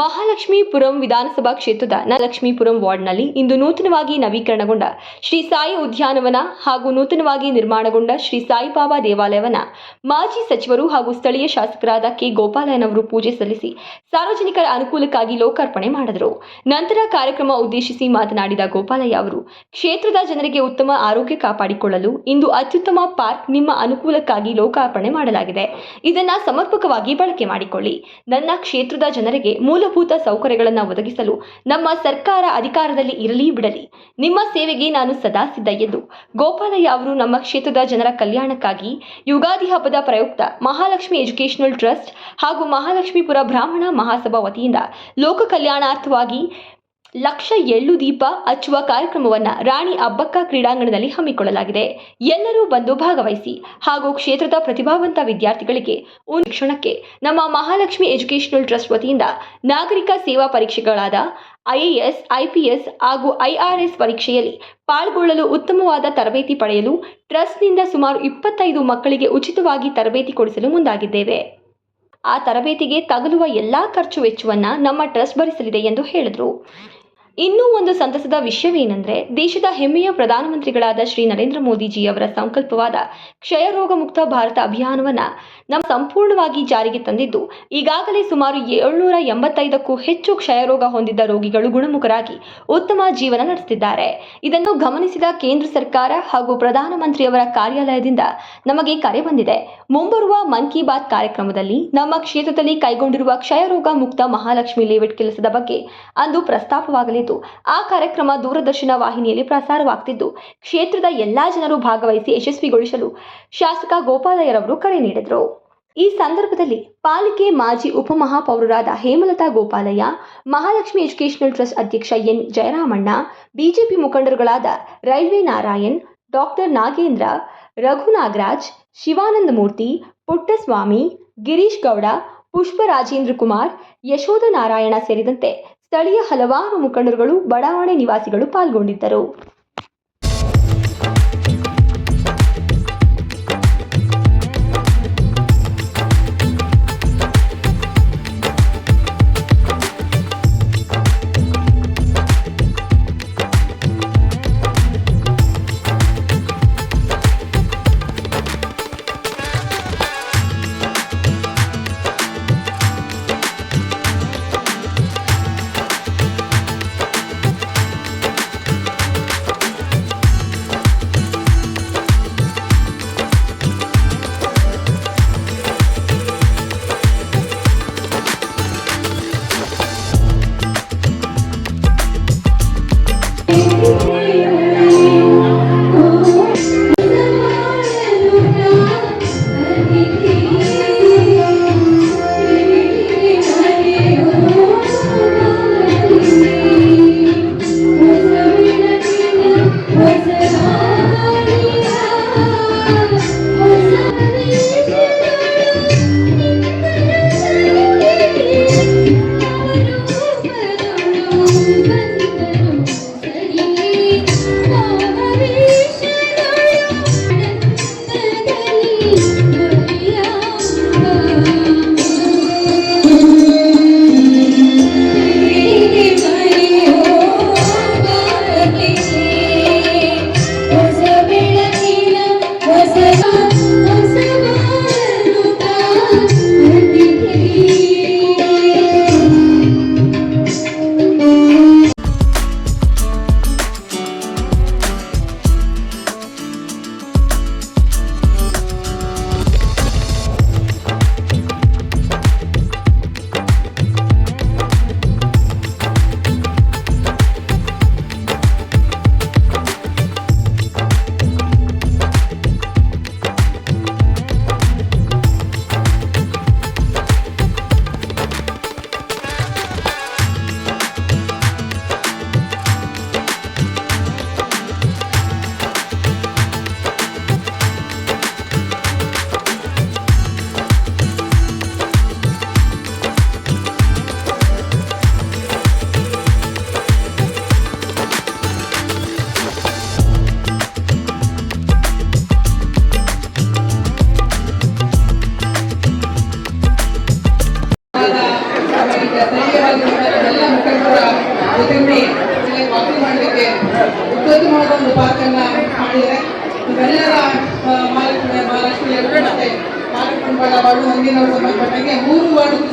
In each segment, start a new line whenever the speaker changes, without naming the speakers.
Mahalle Mahalakshmipuram ವಿಧಾನಸಭಾ ಕ್ಷೇತ್ರದ ಲಕ್ಷ್ಮೀಪುರಂ ವಾರ್ಡ್ನಲ್ಲಿ ಇಂದು ನೂತನವಾಗಿ ನವೀಕರಣಗೊಂಡ ಶ್ರೀ ಸಾಯಿ ಉದ್ಯಾನವನ ಹಾಗೂ ನೂತನವಾಗಿ ನಿರ್ಮಾಣಗೊಂಡ ಶ್ರೀ ಸಾಯಿಬಾಬಾ ದೇವಾಲಯವನ್ನ ಮಾಜಿ ಸಚಿವರು ಹಾಗೂ ಸ್ಥಳೀಯ ಶಾಸಕರಾದ ಕೆ ಗೋಪಾಲಯ್ಯನವರು ಪೂಜೆ ಸಲ್ಲಿಸಿ ಸಾರ್ವಜನಿಕರ ಅನುಕೂಲಕ್ಕಾಗಿ ಲೋಕಾರ್ಪಣೆ ಮಾಡಿದರು. ನಂತರ ಕಾರ್ಯಕ್ರಮ ಉದ್ದೇಶಿಸಿ ಮಾತನಾಡಿದ ಗೋಪಾಲಯ್ಯ ಅವರು, ಕ್ಷೇತ್ರದ ಜನರಿಗೆ ಉತ್ತಮ ಆರೋಗ್ಯ ಕಾಪಾಡಿಕೊಳ್ಳಲು ಇಂದು ಅತ್ಯುತ್ತಮ ಪಾರ್ಕ್ ನಿಮ್ಮ ಅನುಕೂಲಕ್ಕಾಗಿ ಲೋಕಾರ್ಪಣೆ ಮಾಡಲಾಗಿದೆ. ಇದನ್ನ ಸಮರ್ಪಕವಾಗಿ ಬಳಕೆ ಮಾಡಿಕೊಳ್ಳಿ. ನನ್ನ ಕ್ಷೇತ್ರದ ಜನರಿಗೆ ಮೂಲಭೂತ ಸೌಕರ್ಯಗಳನ್ನು ಒದಗಿಸಲು ನಮ್ಮ ಸರ್ಕಾರ ಅಧಿಕಾರದಲ್ಲಿ ಇರಲಿ ಬಿಡಲಿ. ನಿಮ್ಮ ಸೇವೆಗೆ ನಾನು ಸದಾ ಸಿದ್ಧ ಎಂದು ಗೋಪಾಲಯ್ಯ ಅವರು ನಮ್ಮ ಕ್ಷೇತ್ರದ ಜನರ ಕಲ್ಯಾಣಕ್ಕಾಗಿ ಯುಗಾದಿ ಹಬ್ಬದ ಪ್ರಯುಕ್ತ ಮಹಾಲಕ್ಷ್ಮಿ ಎಜುಕೇಷನಲ್ ಟ್ರಸ್ಟ್ ಹಾಗೂ ಮಹಾಲಕ್ಷ್ಮೀಪುರ ಬ್ರಾಹ್ಮಣ ಮಹಾಸಭಾ ವತಿಯಿಂದ ಲೋಕ ಕಲ್ಯಾಣಾರ್ಥವಾಗಿ ಲಕ್ಷ ಎಳ್ಳು ದೀಪ ಹಚ್ಚುವ ಕಾರ್ಯಕ್ರಮವನ್ನು ರಾಣಿ ಅಬ್ಬಕ್ಕ ಕ್ರೀಡಾಂಗಣದಲ್ಲಿ ಹಮ್ಮಿಕೊಳ್ಳಲಾಗಿದೆ. ಎಲ್ಲರೂ ಬಂದು ಭಾಗವಹಿಸಿ ಹಾಗೂ ಕ್ಷೇತ್ರದ ಪ್ರತಿಭಾವಂತ ವಿದ್ಯಾರ್ಥಿಗಳಿಗೆ ಶಿಕ್ಷಣಕ್ಕೆ ನಮ್ಮ ಮಹಾಲಕ್ಷ್ಮಿ ಎಜುಕೇಷನಲ್ ಟ್ರಸ್ಟ್ ವತಿಯಿಂದ ನಾಗರಿಕ ಸೇವಾ ಪರೀಕ್ಷೆಗಳಾದ ಐಎಎಸ್ ಐಪಿಎಸ್ ಹಾಗೂ ಐಆರ್ಎಸ್ ಪರೀಕ್ಷೆಯಲ್ಲಿ ಪಾಲ್ಗೊಳ್ಳಲು ಉತ್ತಮವಾದ ತರಬೇತಿ ಪಡೆಯಲು ಟ್ರಸ್ಟ್ನಿಂದ ಸುಮಾರು ಇಪ್ಪತ್ತೈದು ಮಕ್ಕಳಿಗೆ ಉಚಿತವಾಗಿ ತರಬೇತಿ ಕೊಡಿಸಲು ಮುಂದಾಗಿದ್ದೇವೆ. ಆ ತರಬೇತಿಗೆ ತಗಲುವ ಎಲ್ಲಾ ಖರ್ಚು ವೆಚ್ಚವನ್ನ ನಮ್ಮ ಟ್ರಸ್ಟ್ ಭರಿಸಲಿದೆ ಎಂದು ಹೇಳಿದರು. ಇನ್ನೂ ಒಂದು ಸಂತಸದ ವಿಷಯವೇನೆಂದರೆ ದೇಶದ ಹೆಮ್ಮೆಯ ಪ್ರಧಾನಮಂತ್ರಿಗಳಾದ ಶ್ರೀ ನರೇಂದ್ರ ಮೋದಿಜಿ ಅವರ ಸಂಕಲ್ಪವಾದ ಕ್ಷಯರೋಗ ಮುಕ್ತ ಭಾರತ ಅಭಿಯಾನವನ್ನು ನಮ್ಮ ಸಂಪೂರ್ಣವಾಗಿ ಜಾರಿಗೆ ತಂದಿದ್ದು, ಈಗಾಗಲೇ ಸುಮಾರು ಏಳ್ನೂರ ಎಂಬತ್ತೈದಕ್ಕೂ ಹೆಚ್ಚು ಕ್ಷಯರೋಗ ಹೊಂದಿದ್ದ ರೋಗಿಗಳು ಗುಣಮುಖರಾಗಿ ಉತ್ತಮ ಜೀವನ ನಡೆಸುತ್ತಿದ್ದಾರೆ ಇದನ್ನು ಗಮನಿಸಿದ ಕೇಂದ್ರ ಸರ್ಕಾರ ಹಾಗೂ ಪ್ರಧಾನಮಂತ್ರಿಯವರ ಕಾರ್ಯಾಲಯದಿಂದ ನಮಗೆ ಕರೆ ಬಂದಿದೆ. ಮುಂಬರುವ ಮನ್ ಕಿ ಬಾತ್ ಕಾರ್ಯಕ್ರಮದಲ್ಲಿ ನಮ್ಮ ಕ್ಷೇತ್ರದಲ್ಲಿ ಕೈಗೊಂಡಿರುವ ಕ್ಷಯರೋಗ ಮುಕ್ತ ಮಹಾಲಕ್ಷ್ಮಿ ಲೇಔಟ್ ಕೆಲಸದ ಬಗ್ಗೆ ಅಂದು ಆ ಕಾರ್ಯಕ್ರಮ ದೂರದರ್ಶನ ವಾಹಿನಿಯಲ್ಲಿ ಪ್ರಸಾರವಾಗ್ತಿದ್ದು ಕ್ಷೇತ್ರದ ಎಲ್ಲಾ ಜನರು ಭಾಗವಹಿಸಿ ಯಶಸ್ವಿಗೊಳಿಸಲು ಶಾಸಕ ಗೋಪಾಲಯ್ಯರವರು ಕರೆ ನೀಡಿದರು. ಈ ಸಂದರ್ಭದಲ್ಲಿ ಪಾಲಿಕೆ ಮಾಜಿ ಉಪಮಹಾಪೌರರಾದ ಹೇಮಲತಾ ಗೋಪಾಲಯ್ಯ, ಮಹಾಲಕ್ಷ್ಮಿ ಎಜುಕೇಷನಲ್ ಟ್ರಸ್ಟ್ ಅಧ್ಯಕ್ಷ ಎನ್. ಜಯರಾಮಣ್ಣ, ಬಿಜೆಪಿ ಮುಖಂಡರುಗಳಾದ ರೈಲ್ವೆ ನಾರಾಯಣ್, ಡಾಕ್ಟರ್ ನಾಗೇಂದ್ರ, ರಘು ನಾಗರಾಜ್, ಶಿವಾನಂದ ಮೂರ್ತಿ, ಪುಟ್ಟಸ್ವಾಮಿ, ಗಿರೀಶ್ ಗೌಡ, ಪುಷ್ಪ ರಾಜೇಂದ್ರ ಕುಮಾರ್, ಯಶೋಧ ನಾರಾಯಣ ಸೇರಿದಂತೆ ಸ್ಥಳೀಯ ಹಲವಾರು ಮುಖಂಡರುಗಳು ಬಡಾವಣೆ ನಿವಾಸಿಗಳು ಪಾಲ್ಗೊಂಡಿದ್ದರು.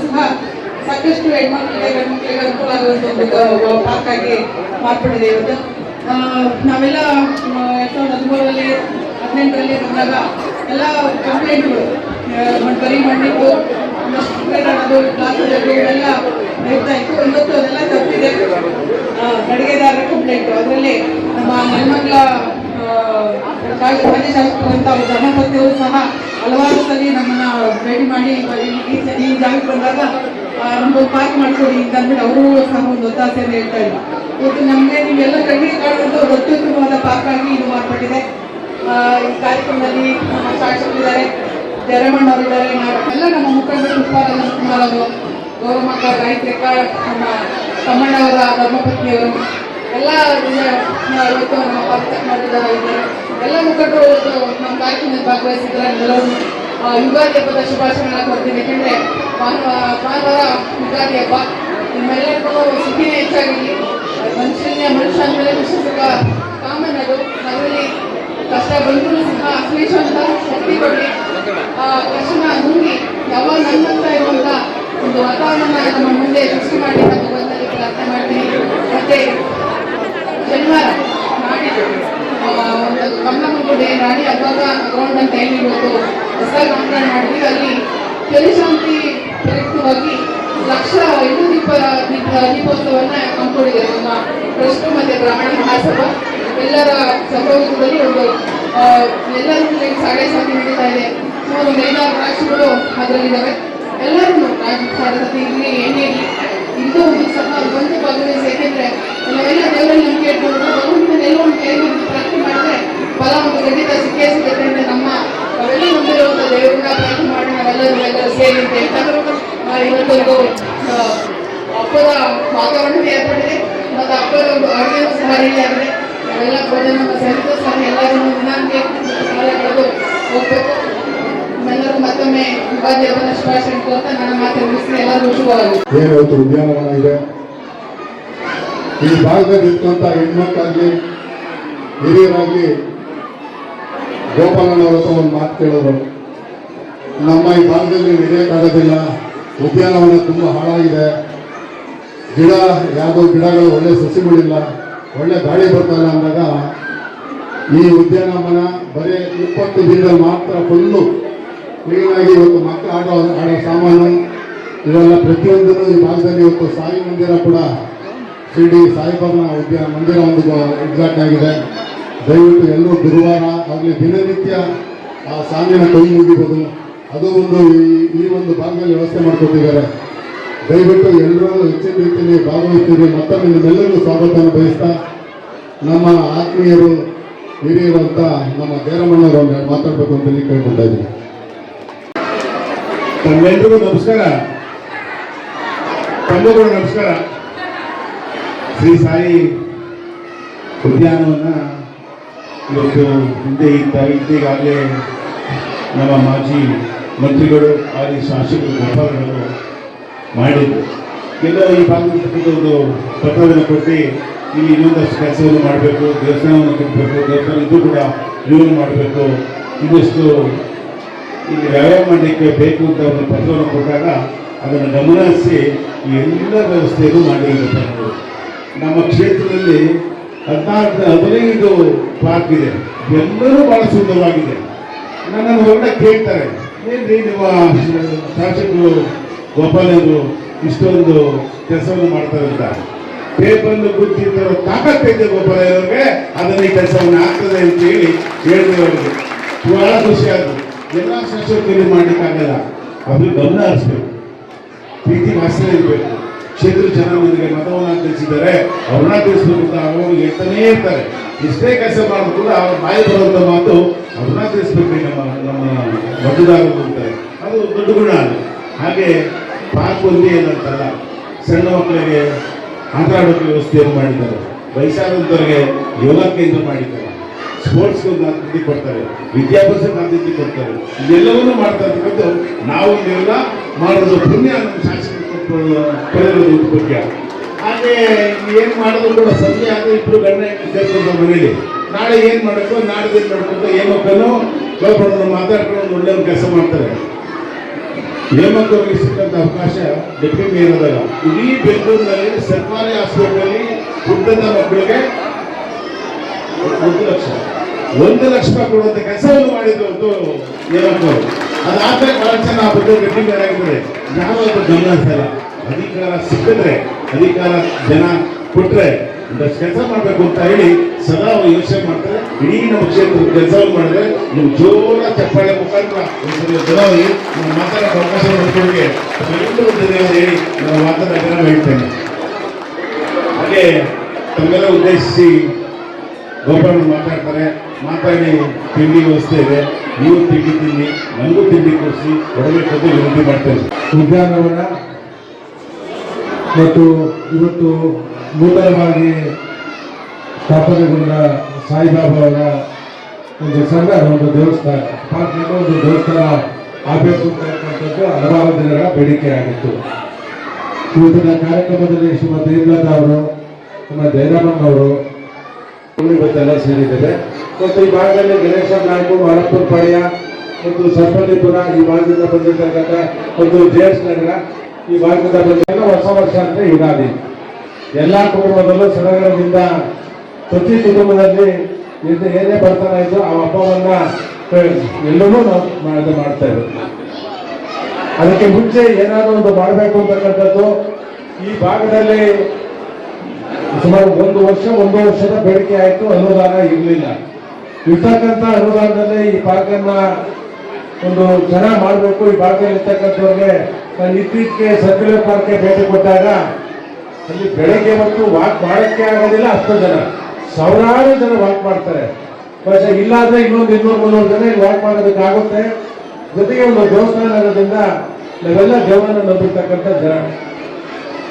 ಸಹ ಸಾಕಷ್ಟು ಹೆಣ್ಮಕ್ಳಿಗೆ ಗಂಡು ಮಕ್ಕಳಿಗೆ ಅನುಕೂಲ ಆಗುವಂಥ ಒಂದು ಪಾರ್ಕ್ ಆಗಿ ಮಾರ್ಪಡಿದೆ ಇವತ್ತು ನಾವೆಲ್ಲ ಎರಡ್ ಸಾವಿರದ ಹದಿಮೂರರಲ್ಲಿ, ಹದಿನೆಂಟರಲ್ಲಿ ಬಂದಾಗ ಎಲ್ಲ ಕಂಪ್ಲೇಂಟ್ಗಳು ಬರೀ ಮಣ್ಣಿದ್ದು, ಒಂದಷ್ಟು ಕ್ಲಾಸ್ ಇವೆಲ್ಲ ಇರ್ತಾ ಇತ್ತು. ಇವತ್ತು ಅದೆಲ್ಲ ತಪ್ಪಿದೆ. ಅಡುಗೆದಾರರ ಕಂಪ್ಲೇಂಟು. ಅದರಲ್ಲಿ ನಮ್ಮ ಹೆಣ್ಮಕ್ಳ ಮಾಜಿ ಶಾಸಕರಂತ ಅವ್ರ ಧರ್ಮಪತಿಯವರು ಸಹ ಹಲವಾರು ಸರಿ ನಮ್ಮನ್ನ ಭೇಟಿ ಮಾಡಿ, ಈ- ಸರಿ ಈ ಜಾಗಕ್ಕೆ ಬಂದಾಗ ನಮ್ಮದು ಪಾಕ್ ಪಾರ್ಕ್ ಮಾಡ್ಕೊಡಿ ಅಂತ ಅಂದ್ಬಿಟ್ಟು ಅವರು ಸಹ ಒಂದು ಒತ್ತಾಸೆಯನ್ನು ಹೇಳ್ತಾ ಇದ್ರು. ಇವತ್ತು ನಮಗೆ ನೀವೆಲ್ಲ ಕಣ್ಣಿಗೆ ಕಾಣುವಂಥ ಒಂದು ಅತ್ಯುತ್ತಮವಾದ ಪಾರ್ಕ್ ಆಗಿ ಇದು ಮಾರ್ಪಟ್ಟಿದೆ. ಈ ಕಾರ್ಯಕ್ರಮದಲ್ಲಿ ನಮ್ಮ ಶಾಸಕರಿದ್ದಾರೆ ಜರಮಣ್ಣ ಅವರಿದ್ದಾರೆ ಎಲ್ಲ ನಮ್ಮ ಮುಖಂಡರು ಉತ್ಪಾದ ಕುಮಾರ್ ಅವರು ಮಕ್ಕಳ ಸಾಹಿತ್ಯಕ್ಕ ನಮ್ಮ ತಮ್ಮಣ್ಣವರ ಧರ್ಮಪತ್ನಿಯವರು ಎಲ್ಲ ಇವತ್ತು ನಮ್ಮ ಪಾರ್ಕ್ ಮಾಡಿದ್ದಾರೆ ಎಲ್ಲ ಮುಖಂಡರು ನಮ್ಮ ಕಾರ್ಯಕ್ರಮದಲ್ಲಿ ಭಾಗವಹಿಸಿದ್ರೆ ಎಲ್ಲರೂ ಯುಗಾದಿ ಹಬ್ಬದ ಶುಭಾಶಯಗಳನ್ನ ಕೊಡ್ತೀನಿ. ಯಾಕೆಂದ್ರೆ ಭಾನುವಾರ ಯುಗಾದಿ ಹಬ್ಬ, ನಿಮ್ಮೆಲ್ಲರಿಗೂ ಸುಖಿನೇ ಹೆಚ್ಚಾಗಿ. ಮನುಷ್ಯನ ಮನುಷ್ಯ ಅಂದಮೇಲೆ ವಿಶ್ವಸುಖ ಕಾಮನ್ ಅದು. ಅದರಲ್ಲಿ ಕಷ್ಟ ಬಂದರೂ ಸಹ ಸಹಿಸುವಂತ ಶಕ್ತಿ ಕೊಡಲಿ ಆ ಕಷ್ಟನ ನುಂಗಿ ಯಾವಾಗ ನನ್ನಂತ ಇರುವಂತ ಒಂದು ವಾತಾವರಣ ನಮ್ಮ ಮುಂದೆ ಸೃಷ್ಟಿ ಮಾಡಿ ಅಂತ ಭಗವಂತನಿಗೆ ಅರ್ಥ ಮಾಡ್ತೀನಿ. ಶನಿವಾರ ನಾಡಿದ್ದು ಒಂದು ಒಂದು ಡೇ ರಾಣಿ ಅವಾಗ ಗ್ರೌಂಡ್ ಅಂತ ಹೇಳಿ ಇವತ್ತು ಹೊಸ ನಾಮಕರಣ ಮಾಡಿದ್ವಿ. ಅಲ್ಲಿ ತೆಲಿಶಾಂತಿ ಪ್ರಯುಕ್ತವಾಗಿ ಲಕ್ಷ ಎಂಟು ದೀಪ ದೀಪ ದೀಪೋತ್ಸವನ್ನ ಹಮ್ಮಿಕೊಂಡಿದ್ದಾರೆ ನಮ್ಮ ಟ್ರಸ್ಟ್ ಮತ್ತೆ ಬ್ರಾಹ್ಮಣ ಮಹಾಸಭಾ. ಎಲ್ಲರ ಸಹಯೋಗದಲ್ಲಿ ಒಂದು ಆ, ಎಲ್ಲರೂ ಇಲ್ಲಿ ಸಾಡೆ ಸಾಥಿ ನಡೀತಾ ಇದೆ. ಮೂರು ಮೇಲಾರು ರಾಜ್ಯಗಳು ಅದರಲ್ಲಿದ್ದಾವೆ ಎಲ್ಲರೂ ರಾಜ್ಯ ಸಾರಥಿ ಇರಲಿ ಏನೇ ಇರಲಿ ಇದು ಒಂದು ಸಹ ಬಂದು ಭಾಗವಹಿಸಿ ಯಾಕೆಂದ್ರೆ ನಾವೆಲ್ಲ ದೇವರಲ್ಲಿ ನಂಬಿಕೆ ಇಟ್ಕೊಂಡು ಭಗವಂತನ ಎಲ್ಲ ಒಂದು ಕೈ ಪ್ರಾರ್ಥನೆ ಮಾಡಿದ್ರೆ ಫಲ ಒಂದು ಖಂಡಿತ ಸಿಕ್ಕೇ ಸಿಗುತ್ತೆ ಅಂತ ನಮ್ಮ ನಾವೆಲ್ಲ ನಂಬಿರುವಂಥ ದೇವರನ್ನ ಪ್ರಾರ್ಥನೆ ಮಾಡಿ ನಾವೆಲ್ಲರೂ ಎಲ್ಲರೂ ಸೇರಿ ಅಂತ ಹೇಳ್ತಾರೆ ಇವತ್ತೊಂದು ಹಬ್ಬದ ವಾತಾವರಣ ಏರ್ಪಟ್ಟಿದೆ. ಮತ್ತು ಹಬ್ಬದ ಒಂದು ಅಡುಗೆಯೂ ಸಹ ರೆಡಿ ಎಲ್ಲ ನಾವೆಲ್ಲ ಭೋಜನ ಸಹಿತ ಸಹ ಎಲ್ಲರೂ ದಿನಾಂಕ ಕಾಲ ಕಳೆದು ಹೋಗ್ಬೇಕು. ಮತ್ತೊಮ್ಮೆ
ಇವತ್ತು ಉದ್ಯಾನವನ ಇದೆ. ಈ ಭಾಗದಲ್ಲಿ ಇರ್ತಂಥ ಹೆಣ್ಮಕ್ಳಾಗ್ಲಿ ಹಿರಿಯರಾಗ್ಲಿ ಗೋಪಾಲನವ್ರ ಹತ್ರ ಒಂದು ಮಾತು ಕೇಳೋರು ನಮ್ಮ ಈ ಭಾಗದಲ್ಲಿ ನಡೆಯೋಕ್ಕಾಗೋದಿಲ್ಲ ಉದ್ಯಾನವನ ತುಂಬ ಹಾಳಾಗಿದೆ. ಗಿಡ, ಯಾವುದೋ ಗಿಡಗಳು ಒಳ್ಳೆ ಸಸಿಗಳಿಲ್ಲ. ಒಳ್ಳೆ ಗಾಳಿ ಬರ್ತಾಯಿಲ್ಲ ಅಂದಾಗ ಈ ಉದ್ಯಾನವನ ಬರೀ ಇಪ್ಪತ್ತು ದಿನದಲ್ಲಿ ಮಾತ್ರ ಫುಲ್ಲು ಕ್ಲೀನಾಗಿ ಇವತ್ತು ಮಕ್ಕಳು ಆಡೋ ಆಡೋ ಸಾಮಾನು ಇವೆಲ್ಲ ಪ್ರತಿಯೊಂದನ್ನು ಈ ಭಾಗದಲ್ಲಿ ಇವತ್ತು ಸಾಯಿ ಮಂದಿರ ಕೂಡ ಶಿರ್ಡಿ ಸಾಯಿಬಾಬನ ಉದ್ಯಾನ ಮಂದಿರ ಒಂದು ಉದ್ಘಾಟನೆ ಆಗಿದೆ. ದಯವಿಟ್ಟು ಎಲ್ಲರೂ ಗುರುವಾರ ಆಗಲಿ ದಿನನಿತ್ಯ ಆ ಸಾಮಿನ ಕೈ ಮುಗಿಬೋದು ಅದು ಒಂದು ಈ- ಒಂದು ಭಾಗದಲ್ಲಿ ವ್ಯವಸ್ಥೆ ಮಾಡ್ಕೊಟ್ಟಿದ್ದಾರೆ. ದಯವಿಟ್ಟು ಎಲ್ಲರೂ ಹೆಚ್ಚಿನ ರೀತಿಯಲ್ಲಿ ಭಾಗವಹಿಸ್ತೀವಿ ಮತ್ತೊಮ್ಮೆ ನಿಮ್ಮೆಲ್ಲರಿಗೂ ಸ್ವಾಗತವನ್ನು ಬಯಸ್ತಾ ನಮ್ಮ ಆತ್ಮೀಯರು, ಹಿರಿಯರು ಅಂತ ನಮ್ಮ ದೇರಮಣ್ಣವರು ಒಂದು ಮಾತಾಡಬೇಕು ಅಂತ ಹೇಳಿ ಇದ್ದೀನಿ.
ತಮ್ಮೆಲ್ರಿಗೂ ನಮಸ್ಕಾರ. ತಮಗೂ ನಮಸ್ಕಾರ. ಶ್ರೀ ಸಾಯಿ ಉದ್ಯಾನವನ್ನ ಇವತ್ತು ಹಿಂದೆ ಇದ್ದ ಇದ್ದೀಗಾಗಲೇ ನಮ್ಮ ಮಾಜಿ ಮಂತ್ರಿಗಳು ಹಾಗೆ ಶಾಸಕರು ಗೋಪಾಲಗಳು ಮಾಡಿದ್ರು. ಎಲ್ಲ ಈ ಭಾಗದಲ್ಲಿ ಒಂದು ಪತ್ರವನ್ನು ಕೊಟ್ಟು ಇಲ್ಲಿ ಇನ್ನೊಂದಷ್ಟು ಕೆಲಸವನ್ನು ಮಾಡಬೇಕು, ದೇವಸ್ಥಾನವನ್ನು ಕಟ್ಟಬೇಕು, ದೇವಸ್ಥಾನ ಇದು ಕೂಡ ಜೀವನ ಮಾಡಬೇಕು. ಇನ್ನಷ್ಟು ಇಲ್ಲಿ ವ್ಯಾಯಾಮ ಮಾಡಲಿಕ್ಕೆ ಬೇಕು ಅಂತ ಒಂದು ಪತ್ರವನ್ನು ಕೊಟ್ಟಾಗ ಅದನ್ನು ಗಮನಿಸಿ ಎಲ್ಲ ವ್ಯವಸ್ಥೆಯನ್ನು ಮಾಡಿರುತ್ತೆ ನಮ್ಮ ಕ್ಷೇತ್ರದಲ್ಲಿ ಹದಿನಾಲ್ಕು ಹದಿನೈದು ಪಾರ್ಕ್ ಇದೆ. ಎಲ್ಲರೂ ಭಾಳ ಸುಂದರವಾಗಿದೆ. ನನ್ನನ್ನು ಹೊರಗಡೆ ಕೇಳ್ತಾರೆ. ಏನ್ರಿ ನಿಮ್ಮ ಶಾಸಕರು ಗೋಪಾಲರು ಇಷ್ಟೊಂದು ಕೆಲಸವನ್ನು ಮಾಡ್ತಾರೆ ಅಂತ? ಪೇಪರ್ನ ಗುರುತಿದ್ದರ ತಾಕತ್ತೈತೆ ಗೋಪಾಲಯ್ಯವ್ರಿಗೆ ಅದನ್ನ ಈ ಕೆಲಸವನ್ನು ಆಗ್ತದೆ ಅಂತ ಹೇಳಿ ಹೇಳಿದ್ರು ಅವರಿಗೆ ಬಹಳ ಖುಷಿ ಎಲ್ಲ ಶಾಸಕರು ಮಾಡಲಿಕ್ಕಾಗಲ್ಲ ಅವ್ರಿಗೆ ಗಮನ ಹರಿಸ್ಬೇಕು. ಪ್ರೀತಿ ಇರಬೇಕು. ಕ್ಷೇತ್ರ ಜನ ನನಗೆ ಮತವನ್ನ ತಿಳಿಸಿದ್ದಾರೆ ಅವ್ರನ್ನ ತಿಳಿಸ್ಬೇಕು ಅಂತ ಅವರು ಇರ್ತಾರೆ. ಎಷ್ಟೇ ಕೆಲಸ ಮಾಡಿದ್ರು ಕೂಡ ಅವ್ರ ಬಾಯಿ ಬರುವಂಥ ಮಾತು ಅವ್ರನ್ನ ತಿಳಿಸ್ಬೇಕು ನಮ್ಮ ನಮ್ಮ ಮತದಾರರು ಅಂತಾರೆ ಅದು ದೊಡ್ಡ ಗುಣ ಹಾಗೆ ಪಾಕ್ ಒಂದೇ ಏನಂತಲ್ಲ, ಸಣ್ಣ ಮಕ್ಕಳಿಗೆ ಆಟ ಆಡೋಕೆ ವ್ಯವಸ್ಥೆಯನ್ನು ಮಾಡಿದ್ದಾರೆ. ವಯಸ್ಸಾದಂಥವ್ರಿಗೆ ಯೋಗ ಕೇಂದ್ರ ಮಾಡಿದ್ದಾರೆ. ಸ್ಪೋರ್ಟ್ಸ್ ಆದ್ಯತೆ ಕೊಡ್ತಾರೆ, ವಿದ್ಯಾಭ್ಯಾಸಕ್ಕೆ ಆದ್ಯತೆ ಕೊಡ್ತಾರೆ. ಇದೆಲ್ಲವನ್ನೂ ಮಾಡ್ತಾ ಇರ್ತಕ್ಕಂಥ ನಾವು ಇದೆಲ್ಲ ಮಾಡೋದು ಪುಣ್ಯ ನಮ್ಮ ಶಾಸಕರು ಹಾಗೆ ಏನು ಮಾಡೋದು ಕೂಡ ಸಂಜೆ ಆದ್ರೆ ಇಬ್ಬರು ಗಂಡ ಸೇರ್ಕೊಂಡು ಮನೇಲಿ. ನಾಳೆ ಏನು ಮಾಡಬೇಕು ನಾಳೆ ಏನು ಮಾಡಬೇಕು ಮಕ್ಕಳು ಕೇಳ್ಕೊಂಡು ಮಾತಾಡ್ಕೊಂಡು ಒಳ್ಳೆ ಕೆಲಸ ಮಾಡ್ತಾರೆ. ಹೇಮಕ್ಕವರಿಗೆ ಸಿಕ್ಕಂತ ಅವಕಾಶ ಡೆಪ್ಯೂಟಿ ಮೇಯರ್ ಇಡೀ ಬೆಂಗಳೂರಿನಲ್ಲಿ ಸರ್ಕಾರಿ ಹಾಸ್ಪಿಟಲ್ ಹುಟ್ಟದ ಮಕ್ಕಳಿಗೆ ಒಂದು ಲಕ್ಷ. ಒಂದು ಲಕ್ಷ ರೂಪಾಯಿ ಕೊಡುವಂತ ಕೆಲಸವನ್ನು ಮಾಡಿದ್ರು ಒಂದು ನೇಮಕರು ಅದಾದ್ರೆ ಬಹಳ ಜನ ಆ ಬಗ್ಗೆ ಯಾವ ಆಗಿದ್ದಾರೆ. ಯಾರು ಗಮನ ಹರಿಸಲ್ಲ ಅಧಿಕಾರ ಸಿಕ್ಕಿದ್ರೆ, ಅಧಿಕಾರ ಜನ ಕೊಟ್ರೆ ಒಂದಷ್ಟು ಕೆಲಸ ಮಾಡಬೇಕು ಅಂತ ಹೇಳಿ ಸದಾ ಯೋಚನೆ ಮಾಡ್ತಾರೆ. ಇಡೀ ನಮ್ಮ ಕ್ಷೇತ್ರದ ಕೆಲಸವನ್ನು ಮಾಡಿದ್ರೆ ನೀವು ಜೋರ ಚಪ್ಪಾಳೆ ಮುಖಾಂತರ ಜನವಾಗಿ ನಾವು ಮಾತಾಡೋಕೆ ಅವಕಾಶ ಮಾಡಿಕೊಡಿಗೆ ಎಲ್ಲರೂ ಧನ್ಯವಾದ ಹೇಳಿ ನಾನು ಹೇಳ್ತೇನೆ. ಹಾಗೆ ತಮ್ಮೆಲ್ಲ ಉದ್ದೇಶಿಸಿ ಗೋಪಾಲ್ ಮಾತಾಡ್ತಾರೆ. ಮಾತಾಡಿ ತಿಂಡಿ ವ್ಯವಸ್ಥೆ ಇದೆ ನೀವು ತಿಂಡಿ ತಿನ್ನಿ, ನನಗೂ ತಿಂಡಿ ಕೊಡಿಸಿ ಕೊಡಬೇಕು ಅಂತ ವಿನಂತಿ ಮಾಡ್ತೇವೆ
ಉದ್ಯಾನವನ ಮತ್ತು ಇವತ್ತು ನೂತನವಾಗಿ ಸ್ಥಾಪನೆಗೊಂಡ ಸಾಯಿಬಾಬಾ ಅವರ ಒಂದು ಸಣ್ಣ ಒಂದು ದೇವಸ್ಥಾನ. ಪಾರ್ಕ್ನಲ್ಲಿ ಒಂದು ದೇವಸ್ಥಾನ ಆಗಬೇಕು ಅಂತಕ್ಕಂಥದ್ದು ಹಲವಾರು ದಿನಗಳ ಬೇಡಿಕೆ ಆಗಿತ್ತು. ಇವತ್ತಿನ ಕಾರ್ಯಕ್ರಮದಲ್ಲಿ ಶ್ರೀಮತಿ ಹೇಮಲತಾ ಅವರು, ನಮ್ಮ ಜಯರಾಮನ್ ಅವರು ಇವತ್ತೆಲ್ಲ ಸೇರಿದ್ದಾರೆ ಮತ್ತು ಈ ಭಾಗದಲ್ಲಿ ಗಣೇಶ ನಾಯ್ಕು ಮಲಪುರ ಪಾಳ್ಯ ಮತ್ತು ಸರ್ಪಲ್ಲಿಪುರ ಈ ಭಾಗದಿಂದ ಬಂದಿರತಕ್ಕಂಥ ಒಂದು ಜೆಎಸ್ ನಗರ. ಈ ಭಾಗದಿಂದ ಬಂದಿರೋ ಹೊಸ ವರ್ಷ ಅಂದರೆ ಯುಗಾದಿ. ಎಲ್ಲ ಕುಟುಂಬದಲ್ಲೂ ಸಡಗರದಿಂದ ಪ್ರತಿ ಕುಟುಂಬದಲ್ಲಿ ಏನೇ ಬರ್ತಾನೆ ಇದ್ದು ಆ ಹಬ್ಬವನ್ನು ಎಲ್ಲರೂ ನಾವು ಇದು ಮಾಡ್ತಾ ಇದ್ದೀವಿ ಅದಕ್ಕೆ ಮುಂಚೆ ಏನಾದರೂ ಒಂದು ಮಾಡಬೇಕು ಅಂತಕ್ಕಂಥದ್ದು ಈ ಭಾಗದಲ್ಲಿ ಸುಮಾರು ಒಂದು ವರ್ಷ, ಒಂದು ವರ್ಷದ ಬೇಡಿಕೆ ಆಯಿತು, ಅನುದಾನ ಇರಲಿಲ್ಲ. ಇರ್ತಕ್ಕಂಥ ಅನುದಾನದಲ್ಲಿ ಈ ಪಾರ್ಕನ್ನ ಒಂದು ಚೆನ್ನಾಗಿ ಮಾಡಬೇಕು. ಈ ಭಾಗದಲ್ಲಿ ಇರ್ತಕ್ಕಂಥವ್ರಿಗೆ ನಾನು ಇತ್ತೀಚೆಗೆ ಪಾರ್ಕ್ಗೆ ಭೇಟಿ ಕೊಟ್ಟಾಗ ಅಲ್ಲಿ ಬೆಳಗ್ಗೆ ಮತ್ತು ವಾಕ್ ಮಾಡೋಕ್ಕೆ ಆಗೋದಿಲ್ಲ, ಅಷ್ಟು ಜನ. ಸಾವಿರಾರು ಜನ ವಾಕ್ ಮಾಡ್ತಾರೆ. ಬಹುಶಃ ಇಲ್ಲಾಂದ್ರೆ ಇನ್ನೊಂದು ಇನ್ನೂರು, ಮುನ್ನೂರು ಜನ ಇಲ್ಲಿ ವಾಕ್ ಮಾಡೋದಕ್ಕಾಗುತ್ತೆ. ಜೊತೆಗೆ ಒಂದು ದೇವಸ್ಥಾನ ಇರೋದ್ರಿಂದ ನಾವೆಲ್ಲ ದೇವರನ್ನು ನಂಬಿರ್ತಕ್ಕಂಥ ಜನ.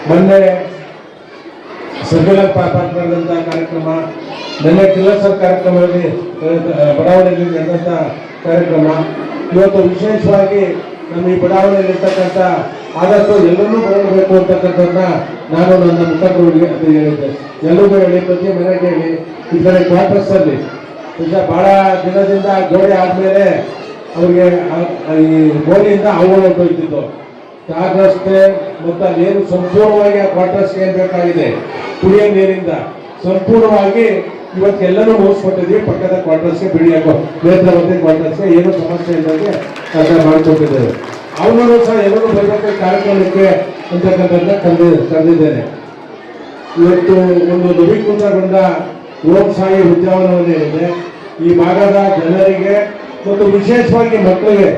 ಮೊನ್ನೆ ಪಾಠ ಕಾರ್ಯಕ್ರಮ, ನಿನ್ನೆ ಕಿಲ್ಲಸರ್ ಕಾರ್ಯಕ್ರಮದಲ್ಲಿ ಬಡಾವಣೆಯಲ್ಲಿ ನಡೆದಂಥ ಕಾರ್ಯಕ್ರಮ. ಇವತ್ತು ವಿಶೇಷವಾಗಿ ನಮ್ಮ ಈ ಬಡಾವಣೆಯಲ್ಲಿ ಇರ್ತಕ್ಕಂಥ ಆದಷ್ಟು ಎಲ್ಲರೂ ಬರಬೇಕು ಅಂತಕ್ಕಂಥದ್ದನ್ನ ನಾನು ನನ್ನ ಮುಖಂಡರಿಗೆ ಅಂತ ಹೇಳಿದ್ದೆ. ಎಲ್ಲರಿಗೂ ಹೇಳಿ, ಪ್ರತಿ ಮನೆಗೆ ಹೇಳಿ. ಈ ಕಡೆ ಕ್ವಾರ್ಟರ್ಸಲ್ಲಿ ಬಹಳ ದಿನದಿಂದ ಗೋಡೆ ಆದಮೇಲೆ ಅವ್ರಿಗೆ ಈ ಗೋಡೆಯಿಂದ ಅವುಗಳು ಹೊರಟೋಯ್ತಿದ್ದು ಟಾರ್ ರಸ್ತೆ ಮತ್ತು ನೀರು ಸಂಪೂರ್ಣವಾಗಿ ಆ ಕ್ವಾರ್ಟರ್ಸ್ಗೆ ಬೇಕಾಗಿದೆ? ಕುಡಿಯೋ ನೀರಿಂದ. ಸಂಪೂರ್ಣವಾಗಿ ಇವತ್ತು ಎಲ್ಲರೂ ಮುಗಿಸ್ಕೊಟ್ಟಿದ್ವಿ. ಪಕ್ಕದ ಕ್ವಾರ್ಟರ್ಸ್ಗೆ ಬಿಡಿಯಾಕೋ ನೇತ್ರಾವತಿ ಕ್ವಾರ್ಟರ್ಸ್ಗೆ ಏನು ಸಮಸ್ಯೆ ಇಲ್ಲದೆ ಕೆಲಸ ಮಾಡಿಕೊಟ್ಟಿದ್ದೇವೆ ಅವನವರು ಸಹ ಎಲ್ಲರೂ ಬರಬೇಕು ಕಾರ್ಯಕ್ರಮಕ್ಕೆ ಅಂತಕ್ಕಂಥದ್ದನ್ನ ಕರೆದಿ ಕರೆದಿದ್ದೇನೆ ಇವತ್ತು ಒಂದು ನವೀಕೃತಗೊಂಡ ಓಂ ಉದ್ಯಾನವನ ಏನಿದೆ ಈ ಭಾಗದ ಜನರಿಗೆ ಮತ್ತು ವಿಶೇಷವಾಗಿ ಮಕ್ಕಳಿಗೆ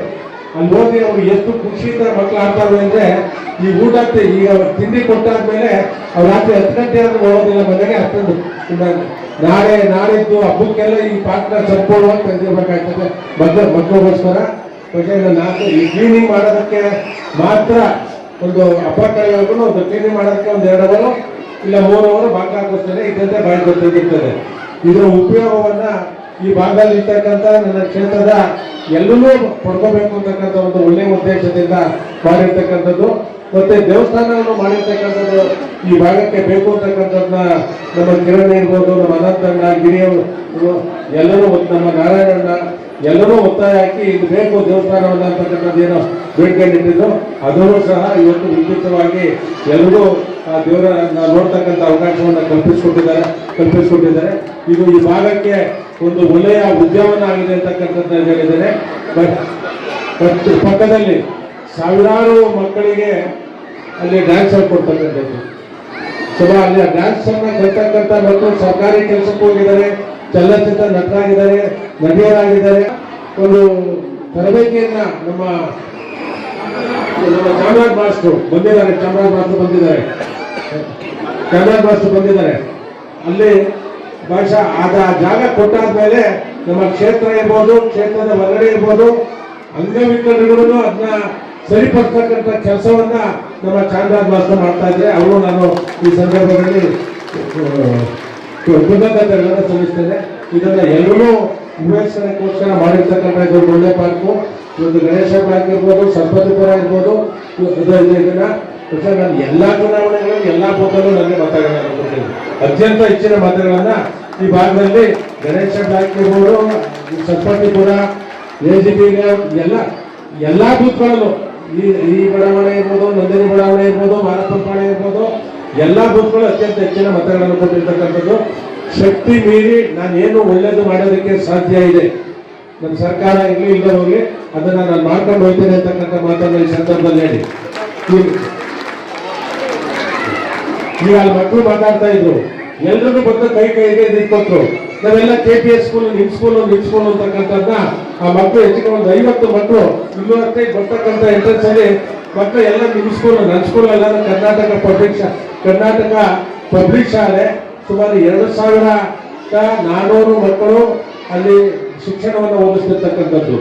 ಅಲ್ಲಿ ಹೋಗಿ ಅವ್ರು ಎಷ್ಟು ಖುಷಿಯಿಂದ ಮಕ್ಕಳು ಆಡ್ತಾರೆ ಅಂದ್ರೆ ಈ ಊಟ ಈಗ ತಿಂಡಿ ಕೊಟ್ಟಾದ್ಮೇಲೆ ಅವ್ರು ರಾತ್ರಿ ಹತ್ತು ಗಂಟೆ ಆದ್ರೂ ಹೋಗೋದಿಲ್ಲ ಮನೆಗೆ ಅಷ್ಟೊಂದು ನಾಳೆ, ನಾಳಿದ್ದು ಹಬ್ಬಕ್ಕೆಲ್ಲ ಈ ಪಾತ್ರ ಸಂಪೂರ್ಣ ತೆಗೆದಿರ್ಬೇಕಾಗ್ತದೆ ಮಕ್ಕಳ ಮಕ್ಕಳಿಗೋಸ್ಕರ ನಾಲ್ಕು, ಈ ಕ್ಲೀನಿಂಗ್ ಮಾಡೋದಕ್ಕೆ ಮಾತ್ರ ಒಂದು ಅಪಾರ್ಟ್ಮೆಂಟ್ವರೆಗೂ ಒಂದು ಕ್ಲೀನಿಂಗ್ ಮಾಡೋದಕ್ಕೆ ಒಂದು ಎರಡು ಅವರು ಇಲ್ಲ ಮೂರು ಅವರು ಬಾಕಿ ಹಾಕೋಸ್ತಾರೆ ಇದ್ದಂತೆ ಬಾಯಿ ಇದರ ಉಪಯೋಗವನ್ನ ಈ ಭಾಗದಲ್ಲಿ ಇರ್ತಕ್ಕಂಥ ನನ್ನ ಕ್ಷೇತ್ರದ ಎಲ್ಲರೂ ಪಡ್ಕೋಬೇಕು ಅಂತಕ್ಕಂಥ ಒಂದು ಒಳ್ಳೆಯ ಉದ್ದೇಶದಿಂದ ಮಾಡಿರ್ತಕ್ಕಂಥದ್ದು. ಮತ್ತೆ ದೇವಸ್ಥಾನವನ್ನು ಮಾಡಿರ್ತಕ್ಕಂಥದ್ದು ಈ ಭಾಗಕ್ಕೆ ಬೇಕು ಅಂತಕ್ಕಂಥದ್ದನ್ನ ನಮ್ಮ ಕಿರಣ್ ಇರ್ಬೋದು, ನಮ್ಮ ಅನಂತಣ್ಣ, ಗಿರಿಯವರು, ಎಲ್ಲರೂ ನಮ್ಮ ನಾರಾಯಣಣ್ಣ ಎಲ್ಲರೂ ಒತ್ತಾಯ ಹಾಕಿ ಇದು ಬೇಕು ದೇವಸ್ಥಾನವನ್ನು ಅಂತಕ್ಕಂಥದ್ದು ಏನೋ ಬೇಡ್ಕೊಂಡಿಟ್ಟಿದ್ರು ಅದನ್ನು ಸಹ ಇವತ್ತು ವಿದ್ಯುಕ್ತವಾಗಿ ಎಲ್ಲರೂ ಆ ದೇವರ ನೋಡ್ತಕ್ಕಂಥ ಅವಕಾಶವನ್ನು ಕಲ್ಪಿಸಿಕೊಟ್ಟಿದ್ದಾರೆ ಕಲ್ಪಿಸಿಕೊಟ್ಟಿದ್ದಾರೆ. ಇದು ಈ ಭಾಗಕ್ಕೆ ಒಂದು ಒಳ್ಳೆಯ ಉದ್ಯಮನ ಆಗಿದೆ ಅಂತಕ್ಕಂಥದ್ದು ಹೇಳಿದ್ದೇನೆ. ಬಟ್ ಬಟ್ ಪಕ್ಕದಲ್ಲಿ ಸಾವಿರಾರು ಮಕ್ಕಳಿಗೆ ಅಲ್ಲಿ ಡ್ಯಾನ್ಸ್ ಹೇಳ್ಕೊಡ್ತಕ್ಕಂಥದ್ದು ಸೊ ಅಲ್ಲಿ ಡ್ಯಾನ್ಸ್ ಅನ್ನ ಕಲ್ತಕ್ಕಂಥ ಮಕ್ಕಳು ಸರ್ಕಾರಿ ಕೆಲಸಕ್ಕೆ ಹೋಗಿದ್ದಾರೆ. ಚಲನಚಿತ್ರ ನಟರಾಗಿದ್ದಾರೆ, ನಟಿಯರಾಗಿದ್ದಾರೆ. ಒಂದು ತರಬೇತಿಯನ್ನ ನಮ್ಮ ನಮ್ಮ ಚಾಮರಾಜ್ ಮಾಸ್ಟ್ರು ಬಂದಿದ್ದಾರೆ, ಚಾಮರಾಜ್ ಮಾಸ್ಟ್ರು ಬಂದಿದ್ದಾರೆ. ಚಾಮರಾಜ್ ಮಾಸ್ಟ್ರು ಬಂದಿದ್ದಾರೆ. ಅಲ್ಲಿ ಬಹುಶಃ ಆದ ಜಾಗ ಕೊಟ್ಟಾದ್ಮೇಲೆ ನಮ್ಮ ಕ್ಷೇತ್ರ ಇರ್ಬೋದು, ಕ್ಷೇತ್ರದ ಹೊರಗಡೆ ಇರ್ಬೋದು ಅಂಗವಿಕಲರಿಗೂ ಅದನ್ನ ಸರಿಪಡಿಸ್ತಕ್ಕಂಥ ಕೆಲಸವನ್ನ ನಮ್ಮ ಚಾಮರಾಜ್ ಮಾಸ್ಟರ್ ಮಾಡ್ತಾ ಇದ್ರೆ ಅವರು ನಾನು ಈ ಸಂದರ್ಭದಲ್ಲಿ ಕೃತಜ್ಞತೆಗಳನ್ನು ಸಲ್ಲಿಸ್ತೇನೆ. ಇದನ್ನ ಎಲ್ಲರೂ ವಿವೇಚನೆಗೋಸ್ಕರ ಮಾಡಿರ್ತಕ್ಕಂಥ ಇದು ಒಳ್ಳೆ ಪಾರ್ಕು. ಇವತ್ತು ಗಣೇಶ ಆಗಿರ್ಬೋದು ಸರ್ಪತಿಪುರ ಇರ್ಬೋದು. ಇದನ್ನ ನಾನು ಎಲ್ಲ ಚುನಾವಣೆಗಳಲ್ಲಿ ಎಲ್ಲ ಬೂತಲ್ಲೂ ನನಗೆ ಮತಗಳನ್ನು ಅತ್ಯಂತ ಹೆಚ್ಚಿನ ಮತಗಳನ್ನು ಈ ಭಾಗದಲ್ಲಿ ಗಣೇಶ ಬ್ಲಾಕ್ ಇರ್ಬೋದು ಸರ್ಪತಿಪುರ ಎ ಜಿ ಬಿ ಎಲ್ಲ ಎಲ್ಲ ಬೂತ್ಗಳಲ್ಲೂ ಈ ಈ ಬಡಾವಣೆ ಇರ್ಬೋದು, ನಂದಿನಿ ಬಡಾವಣೆ ಇರ್ಬೋದು ಮಾರಪ್ಪ ಪಾಳೆ ಇರ್ಬೋದು ಎಲ್ಲಾ ಬೂತ್ಗಳು ಅತ್ಯಂತ ಹೆಚ್ಚಿನ ಮತಗಳನ್ನು ಕೊಟ್ಟಿರ್ತಕ್ಕಂಥದ್ದು. ಶಕ್ತಿ ಮೀರಿ ನಾನು ಏನು ಒಳ್ಳೇದು ಮಾಡೋದಕ್ಕೆ ಸಾಧ್ಯ ಇದೆ. ನನ್ನ ಸರ್ಕಾರ ಇರಲಿ ಇಲ್ಲ ಹೋಗಿ ಅದನ್ನ ನಾನು ಮಾಡ್ಕೊಂಡು ಹೋಗ್ತೇನೆ ಅಂತಕ್ಕಂಥ ಮಾತನ್ನು ಈ ಸಂದರ್ಭದಲ್ಲಿ ಹೇಳಿ. ಈಗ- ಅಲ್ಲಿ ಮಕ್ಕಳು ಮಾತಾಡ್ತಾ ಇದ್ರು. ಎಲ್ರಿಗೂ ಬಂದು ಕೈ ಕೈಗೆ ನಿಂತ್ಕೊಟ್ರು ನಾವೆಲ್ಲ ಕೆ ಪಿ ಎಸ್ ಸ್ಕೂಲ್ ನಿಮ್ ಸ್ಕೂಲ್ ನಿಮ್ ಸ್ಕೂಲ್ ಅಂತಕ್ಕಂಥದ್ದನ್ನ ಆ ಮಕ್ಕಳು ಹೆಚ್ಚಿಗೆ ಒಂದು ಐವತ್ತು ಮಕ್ಕಳು ಇನ್ನೂರತ್ತೈ ಬರ್ತಕ್ಕಂಥ ಎಂಟ್ರೆನ್ಸ್ ಅಲ್ಲಿ ಮಕ್ಕಳು ಎಲ್ಲ ನಿಮ್ ಸ್ಕೂಲ್ ನನ್ನ ಸ್ಕೂಲ್ ಎಲ್ಲ ಕರ್ನಾಟಕ ಪಬ್ಲಿಕ್ ಕರ್ನಾಟಕ ಪಬ್ಲಿಕ್ ಶಾಲೆ ಸುಮಾರು ಎರಡು ಸಾವಿರ ನಾನೂರು ಮಕ್ಕಳು ಅಲ್ಲಿ ಶಿಕ್ಷಣವನ್ನು ಓದಿಸ್ತಿರ್ತಕ್ಕಂಥದ್ದು.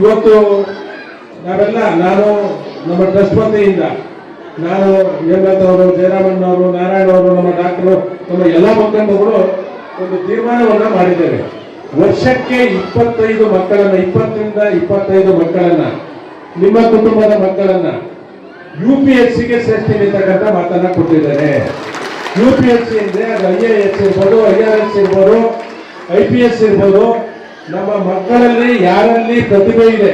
ಇವತ್ತು ನಾವೆಲ್ಲ, ನಾನು ನಮ್ಮ ಟ್ರಸ್ಟ್ ವತಿಯಿಂದ, ನಾನು ಹೇಮಂತ್ ಅವರು, ನಾರಾಯಣ ಅವರು, ನಮ್ಮ ಡಾಕ್ಟರು, ನಮ್ಮ ಎಲ್ಲ ಮುಖಂಡರುಗಳು ಒಂದು ತೀರ್ಮಾನವನ್ನು ಮಾಡಿದ್ದೇವೆ. ವರ್ಷಕ್ಕೆ ಇಪ್ಪತ್ತೈದು ಮಕ್ಕಳನ್ನ, ಇಪ್ಪತ್ತರಿಂದ ಇಪ್ಪತ್ತೈದು ಮಕ್ಕಳನ್ನ, ನಿಮ್ಮ ಕುಟುಂಬದ ಮಕ್ಕಳನ್ನ ಯು ಪಿ ಎಸ್ ಸಿಗೆ ಅಂತಕ್ಕಂಥ ಮಾತನ್ನ ಕೊಟ್ಟಿದ್ದಾರೆ. ಯು ಪಿ ಎಸ್ ಸಿ ಅಂದ್ರೆ ಅದು ಐ ಎ ಎಸ್ ಇರ್ಬೋದು ಐ ಆರ್ ಎಸ್ ಇರ್ಬೋದು ಐ ಪಿ ಎಸ್ ಇರ್ಬೋದು. ನಮ್ಮ ಮಕ್ಕಳಲ್ಲಿ ಯಾರಲ್ಲಿ ಪ್ರತಿಭೆ ಇದೆ?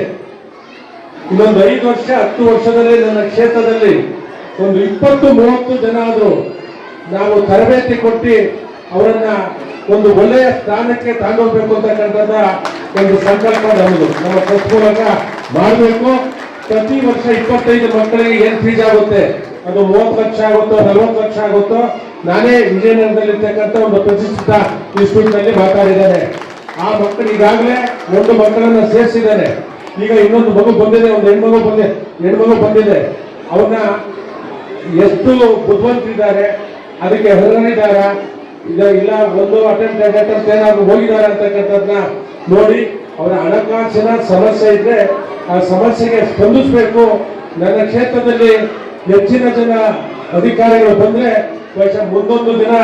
ಇನ್ನೊಂದು ಐದು ವರ್ಷ, ಹತ್ತು ವರ್ಷದಲ್ಲಿ ನನ್ನ ಕ್ಷೇತ್ರದಲ್ಲಿ ಒಂದು ಇಪ್ಪತ್ತು, ಮೂವತ್ತು ಜನ ಆದರೂ ನಾವು ತರಬೇತಿ ಕೊಟ್ಟು ಅವರನ್ನ ಒಂದು ಒಳ್ಳೆಯ ಸ್ಥಾನಕ್ಕೆ ತಗೊಂಡೋಗ್ಬೇಕು ಅಂತಕ್ಕಂಥದ್ದ ಒಂದು ಸಂಕಲ್ಪ ನಮ್ಮದು ನಮ್ಮ ಮೂಲಕ ಮಾಡಬೇಕು. ಪ್ರತಿ ವರ್ಷ ಇಪ್ಪತ್ತೈದು ಮಕ್ಕಳಿಗೆ ಏನ್ ಫೀಸ್ ಆಗುತ್ತೆ? ಅದು ಮೂವತ್ತು ಲಕ್ಷ ಆಗುತ್ತೋ, ನಲವತ್ತು ಲಕ್ಷ ಆಗುತ್ತೋ? ನಾನೇ ವಿಜಯನಗರದಲ್ಲಿ ಇರ್ತಕ್ಕಂಥ ಒಂದು ಪ್ರತಿಷ್ಠಿತ ಇನ್ಸ್ಟಿಟ್ಯೂಟ್ನಲ್ಲಿ ಮಾತಾಡಿದ್ದಾರೆ ಆ ಮಕ್ಕಳು ಈಗಾಗಲೇ ಒಂದು ಮಕ್ಕಳನ್ನ ಸೇರಿಸಿದ್ದಾರೆ. ಈಗ ಇನ್ನೊಂದು ಮಗು ಬಂದಿದೆ, ಒಂದು ಹೆಣ್ಮಗು ಬಂದಿದೆ ಹೆಣ್ಮಗು ಬಂದಿದೆ. ಅವನ್ನ ಎಷ್ಟು ಬುದ್ಧಿವಂತಿದ್ದಾರೆ, ಅದಕ್ಕೆ ಈಗ ಇಲ್ಲ, ಒಂದು ಅಟೆಂಪ್ಟ್ ಅಟೆಂಪ್ಟ್ ಏನಾದ್ರು ಹೋಗಿದ್ದಾರೆ ಅಂತಕ್ಕಂಥದ್ದನ್ನ ನೋಡಿ, ಅವರ ಹಣಕಾಸಿನ ಸಮಸ್ಯೆ ಇದ್ರೆ ಆ ಸಮಸ್ಯೆಗೆ ಸ್ಪಂದಿಸಬೇಕು. ನನ್ನ ಕ್ಷೇತ್ರದಲ್ಲಿ ಹೆಚ್ಚಿನ ಜನ ಅಧಿಕಾರಿಗಳು ಬಂದ್ರೆ ಬಹುಶಃ ಮುಂದೊಂದು ದಿನ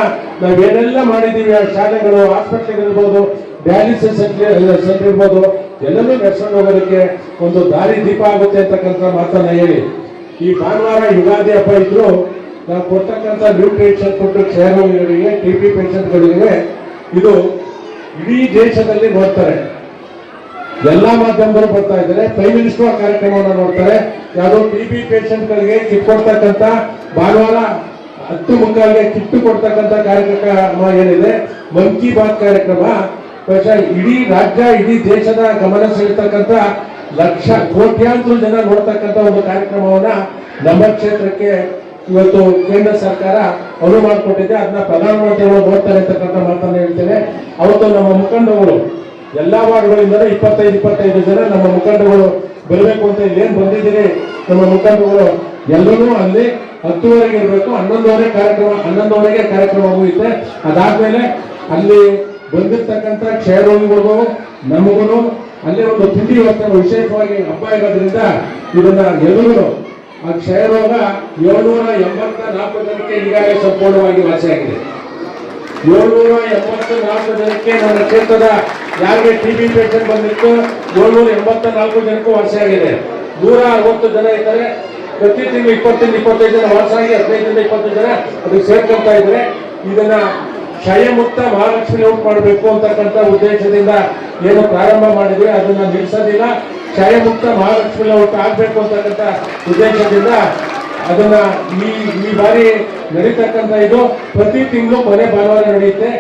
ನಾವೇನೆಲ್ಲ ಮಾಡಿದ್ದೀವಿ ಆ ಶಾಲೆಗಳು ಹಾಸ್ಪಿಟ್ಲ್ಗಳಿರ್ಬೋದು ಡಯಾಲಿಸಿಸ್ ಸೆಂಟರ್ ಇರ್ಬೋದು, ಎಲ್ಲನೂ ನಡೆಸ್ಕೊಂಡು ಹೋಗೋದಕ್ಕೆ ಒಂದು ದಾರಿ ದೀಪ ಆಗುತ್ತೆ ಅಂತಕ್ಕಂಥ ಮಾತನ್ನ ಹೇಳಿ. ಈ ಭಾನುವಾರ ಯುಗಾದಿ ಹಬ್ಬ ಇದ್ರು ನಾವು ಕೊಡ್ತಕ್ಕಂಥ ನ್ಯೂಟ್ರಿಷನ್ ಕೊಟ್ಟು ಕ್ಷಯರೋಗಿಗಳಿಗೆ ಟಿ ಬಿ ಪೇಷಂಟ್ಗಳಿಗೆ ಇದು ಇಡೀ ದೇಶದಲ್ಲಿ ನೋಡ್ತಾರೆ ಎಲ್ಲಾ ಮಾಧ್ಯಮಗಳು ಬರ್ತಾ ಇದ್ದಾರೆ. ಪ್ರೈಮ್ ಮಿನಿಸ್ಟರ್ ಕಾರ್ಯಕ್ರಮವನ್ನು ನೋಡ್ತಾರೆ. ಯಾವುದೋ ಟಿ ಬಿ ಗಳಿಗೆ ಕಿಟ್ ಕೊಡ್ತಕ್ಕಂತ ಭಾನುವಾರ ಹತ್ತು ಮುಕ್ಕಾಲಿಗೆ ಕಿಟ್ಟು ಕೊಡ್ತಕ್ಕಂತ ಕಾರ್ಯಕ್ರಮ ಏನಿದೆ? ಮನ್ ಕಿ ಬಾತ್ ಕಾರ್ಯಕ್ರಮ. ಇಡೀ ರಾಜ್ಯ, ಇಡೀ ದೇಶದ ಗಮನ ಸೆಳೆತಕ್ಕಂತ ಲಕ್ಷ, ಕೋಟ್ಯಾಂತರ ಜನ ನೋಡ್ತಕ್ಕಂತ ಒಂದು ಕಾರ್ಯಕ್ರಮವನ್ನ ನಮ್ಮ ಕ್ಷೇತ್ರಕ್ಕೆ ಇವತ್ತು ಕೇಂದ್ರ ಸರ್ಕಾರ ಅನುವು ಮಾಡಿಕೊಟ್ಟಿದೆ. ಅದನ್ನ ಪ್ರಧಾನಮಂತ್ರಿಗಳು ನೋಡ್ತಾರೆ ಅಂತಕ್ಕಂಥ ಮಾತನ್ನ ಹೇಳ್ತೇನೆ. ಅವತ್ತು ನಮ್ಮ ಮುಖಂಡಗಳು ಎಲ್ಲಾ ವಾರ್ಡ್ಗಳಿಂದ ಇಪ್ಪತ್ತೈದು ಇಪ್ಪತ್ತೈದು ಜನ ನಮ್ಮ ಮುಖಂಡಗಳು ಬರಬೇಕು ಅಂತ ಏನ್ ಬಂದಿದ್ದೀರಿ? ನಮ್ಮ ಮುಖಂಡಗಳು ಎಲ್ಲರೂ ಅಲ್ಲಿ ಹತ್ತುವರೆಗೆ ಇರಬೇಕು, ಹನ್ನೊಂದುವರೆ ಕಾರ್ಯಕ್ರಮ, ಹನ್ನೊಂದುವರೆಗೆ ಕಾರ್ಯಕ್ರಮ ಮುಗಿಯುತ್ತೆ. ಅದಾದ್ಮೇಲೆ ಅಲ್ಲಿ ಬಂದಿರ್ತಕ್ಕಂಥ ಕ್ಷಯರೋಗಿಗಳಿಗೂ, ನಮಗೂ ಅಲ್ಲಿ ಒಂದು ತಿಂಡಿ ವ್ಯವಸ್ಥೆ ವಿಶೇಷವಾಗಿ ಹಬ್ಬ ಇರೋದ್ರಿಂದ ಇದನ್ನ ಎಲ್ಲರೂ ಆ ಕ್ಷಯರೋಗ ಏಳ್ನೂರ ಎಂಬತ್ತ ನಾಲ್ಕು ಜನಕ್ಕೆ ಈಗಾಗಲೇ ಸಂಪೂರ್ಣವಾಗಿ ವಾಸಿಯಾಗಿದೆ. ಏಳ್ನೂರ ಎಂಬತ್ತು ನಾಲ್ಕು ಜನಕ್ಕೆ ನನ್ನ ಕ್ಷೇತ್ರದ ಯಾರಿಗೆ ಟಿ ಬಿ ಪೇಷಂಟ್ ಬಂದಿತ್ತು ಏಳ್ನೂರ ಎಂಬತ್ತ ನಾಲ್ಕು ಜನಕ್ಕೂ ವಾಸಿಯಾಗಿದೆ ನೂರ ಅರವತ್ತು ಜನ ಇದ್ದಾರೆ. ಪ್ರತಿ ತಿಂಗಳು ಇಪ್ಪತ್ತರಿಂದ ಇಪ್ಪತ್ತೈದು ಜನ ವಾಸಾಗಿ ಹದಿನೈದರಿಂದ ಇಪ್ಪತ್ತು ಜನ ಅದಕ್ಕೆ ಸೇರ್ಕೊಳ್ತಾ ಇದ್ದಾರೆ. ಇದನ್ನ ಕ್ಷಯಮುಕ್ತ ಮಹಾಲಕ್ಷ್ಮಿ ಔಟ್ ಮಾಡಬೇಕು ಅಂತಕ್ಕಂಥ ಉದ್ದೇಶದಿಂದ ಏನು ಪ್ರಾರಂಭ ಮಾಡಿದ್ವಿ ಅದನ್ನ ನಿಲ್ಲಿಸೋದಿಲ್ಲ ಕ್ಷಯಮುಕ್ತ ಮಹಾಲಕ್ಷ್ಮಿ ಔಟ್ ಆಗ್ಬೇಕು ಅಂತಕ್ಕಂಥ ಉದ್ದೇಶದಿಂದ ಅದನ್ನ ಈ ಈ ಬಾರಿ ನಡೀತಕ್ಕಂಥ ಇದು ಪ್ರತಿ ತಿಂಗಳು ಮನೆ ಭಾನುವಾರ ನಡೆಯುತ್ತೆ.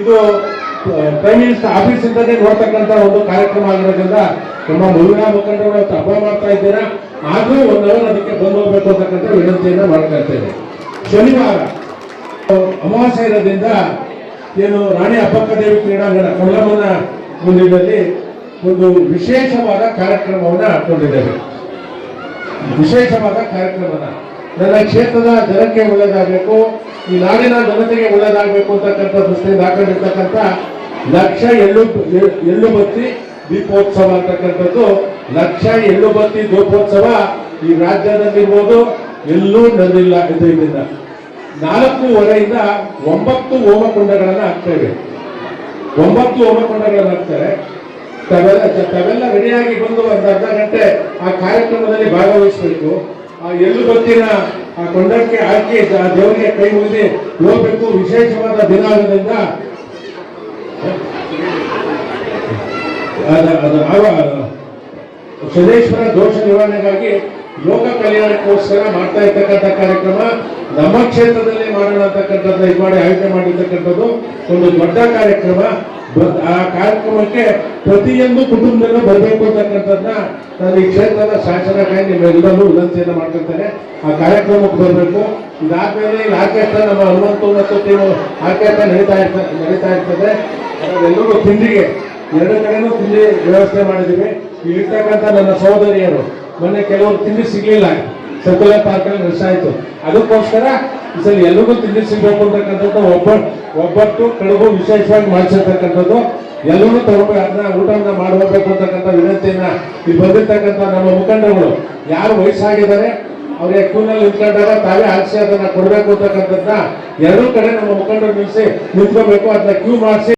ಇದು ಪ್ರೈಮ್ ಮಿನಿಸ್ಟರ್ ಆಫೀಸ್ ಇಂದಾನೆ ನೋಡ್ತಕ್ಕಂಥ ಒಂದು ಕಾರ್ಯಕ್ರಮ ಆಗಿರೋದ್ರಿಂದ ನಮ್ಮ ಮಹಿಳಾ ಮುಖಂಡರು ಹಬ್ಬ ಮಾಡ್ತಾ ಇದ್ದೀರಾ. ಆದ್ರೂ ಒಂದು ಅವರ್ ಅದಕ್ಕೆ ಬಂದು ಹೋಗ್ಬೇಕು ಅಂತಕ್ಕಂಥ ವಿನಂತಿಯನ್ನ ಮಾಡ್ತಾ ಇದ್ದೇನೆ. ಶನಿವಾರ, ಅಮಾವಾಸ್ಯೆ ಇರೋದ್ರಿಂದ ಏನು ರಾಣಿ ಅಬ್ಬಕ್ಕ ದೇವಿ ಕ್ರೀಡಾಂಗಣ ಕೊಲ್ಲಮ್ಮನ ಮುಂದಿನಲ್ಲಿ ಒಂದು ವಿಶೇಷವಾದ ಕಾರ್ಯಕ್ರಮವನ್ನು ಹಾಕೊಂಡಿದ್ದೇವೆ. ವಿಶೇಷವಾದ ಕಾರ್ಯಕ್ರಮನ. ನನ್ನ ಕ್ಷೇತ್ರದ ಜನಕ್ಕೆ ಒಳ್ಳೇದಾಗಬೇಕು ಈ ನಾಡಿನ ಜನತೆಗೆ ಒಳ್ಳೇದಾಗಬೇಕು ಅಂತಕ್ಕಂಥ ದೃಷ್ಟಿಯಿಂದ ಹಾಕೊಂಡಿರ್ತಕ್ಕಂಥ ಲಕ್ಷ ಎಳ್ಳು ಎಳ್ಳು ಬತ್ತಿ ದೀಪೋತ್ಸವ ಅಂತಕ್ಕಂಥದ್ದು. ಲಕ್ಷ ಎಳ್ಳು ಬತ್ತಿ ದೀಪೋತ್ಸವ ಈ ರಾಜ್ಯದಲ್ಲಿರ್ಬೋದು, ಎಲ್ಲೂ ನಡೆದಿಲ್ಲ ಇದು ಇದರಿಂದ ನಾಲ್ಕೂವರೆಯಿಂದ ಒಂಬತ್ತು ಹೋಮಕುಂಡಗಳನ್ನು ಹಾಕ್ತೇವೆ ಒಂಬತ್ತು ಹೋಮಕುಂಡಗಳನ್ನು ಹಾಕ್ತಾರೆ. ತವೆಲ್ಲ ತವೆಲ್ಲ ರೆಡಿಯಾಗಿ ಬಂದು ಒಂದು ಅರ್ಧ ಗಂಟೆ ಆ ಕಾರ್ಯಕ್ರಮದಲ್ಲಿ ಭಾಗವಹಿಸಬೇಕು. ಎಳ್ಳು ಬತ್ತಿನ ಆ ಕೊಂಡಕ್ಕೆ ಹಾಕಿ ಆ ದೇವರಿಗೆ ಕೈ ಮುಗಿದು ಹೋಗ್ಬೇಕು ವಿಶೇಷವಾದ ದಿನ ಆಗೋದ್ರಿಂದ ಶನೇಶ್ವರ ದೋಷ ನಿವಾರಣೆಗಾಗಿ ಯೋಗ ಕಲ್ಯಾಣಕ್ಕೋಸ್ಕರ ಮಾಡ್ತಾ ಇರ್ತಕ್ಕಂಥ ಕಾರ್ಯಕ್ರಮ ನಮ್ಮ ಕ್ಷೇತ್ರದಲ್ಲಿ ಮಾಡೋಣ ಅಂತಕ್ಕಂಥದ್ದು ಇದು ಮಾಡಿ ಆಯೋಜನೆ ಮಾಡಿರ್ತಕ್ಕಂಥದ್ದು ಒಂದು ದೊಡ್ಡ ಕಾರ್ಯಕ್ರಮ. ಆ ಕಾರ್ಯಕ್ರಮಕ್ಕೆ ಪ್ರತಿಯೊಂದು ಕುಟುಂಬದಲ್ಲೂ ಬರಬೇಕು ಅಂತಕ್ಕಂಥದ್ದನ್ನ ನಾನು ಈ ಕ್ಷೇತ್ರದ ಶಾಸನಕ್ಕಾಗಿ ನಿಮ್ಮೆಲ್ಲರೂ ವಿನಂತಿಯನ್ನು ಮಾಡ್ತಿರ್ತಾರೆ ಆ ಕಾರ್ಯಕ್ರಮಕ್ಕೆ ಬರಬೇಕು. ಇದಾದ್ಮೇಲೆ ಇಲ್ಲಿ ಆರ್ಕೆಸ್ಟ್ರಾ ನಮ್ಮ ಹನುಮಂತು ಮತ್ತು ಟೀಮು ಆರ್ಕೆಸ್ಟ್ರಾ ನಡೀತಾ ಇರ್ತ, ನಡೀತಾ ಇರ್ತದೆ. ಎಲ್ಲರೂ ತಿಂಡಿಗೆ, ಎರಡು ಕಡೆನೂ ತಿಂಡಿ ವ್ಯವಸ್ಥೆ ಮಾಡಿದ್ದೀವಿ. ಇಲ್ಲಿರ್ತಕ್ಕಂಥ ನನ್ನ ಸಹೋದರಿಯರು ಮೊನ್ನೆ ಕೆಲವರು ತಿಂಡಿ ಸಿಗ್ಲಿಲ್ಲ. ಸರ್ಕುಲರ್ ಪಾರ್ಕ್ ಅಲ್ಲಿ ರಶ್ ಆಯ್ತು. ಅದಕ್ಕೋಸ್ಕರ ಸಲ ಎಲ್ರಿಗೂ ತಿಂಡಿ ಸಿಗ್ಬೇಕು ಅಂತಕ್ಕಂಥದ್ದು ಒಬ್ಬ ಒಬ್ಬಟ್ಟು ಕಡುಬು ವಿಶೇಷವಾಗಿ ಮಾಡಿಸಿರ್ತಕ್ಕಂಥದ್ದು. ಎಲ್ಲರೂ ತಗೋಬೇಕು ಅದನ್ನ ಊಟವನ್ನ ಮಾಡಬೇಕು ಅಂತಕ್ಕಂಥ ವಿನಂತಿಯನ್ನ ಇಲ್ಲಿ ಬಂದಿರ್ತಕ್ಕಂಥ ನಮ್ಮ ಮುಖಂಡಗಳು ಯಾರು ವಯಸ್ಸಾಗಿದ್ದಾರೆ, ಅವ್ರಿಗೆ ಕೂನಲ್ಲಿ ನಿಂತ್ಕೊಂಡಾಗ ತಾವೇ ಆಸೆ ಅದನ್ನ ಕೊಡಬೇಕು ಅಂತಕ್ಕಂಥದ್ದನ್ನ ಎರಡೂ ಕಡೆ ನಮ್ಮ ಮುಖಂಡರು ನಿಲ್ಲಿಸಿ ನಿಂತ್ಕೋಬೇಕು. ಅದನ್ನ ಕ್ಯೂ ಮಾಡಿಸಿ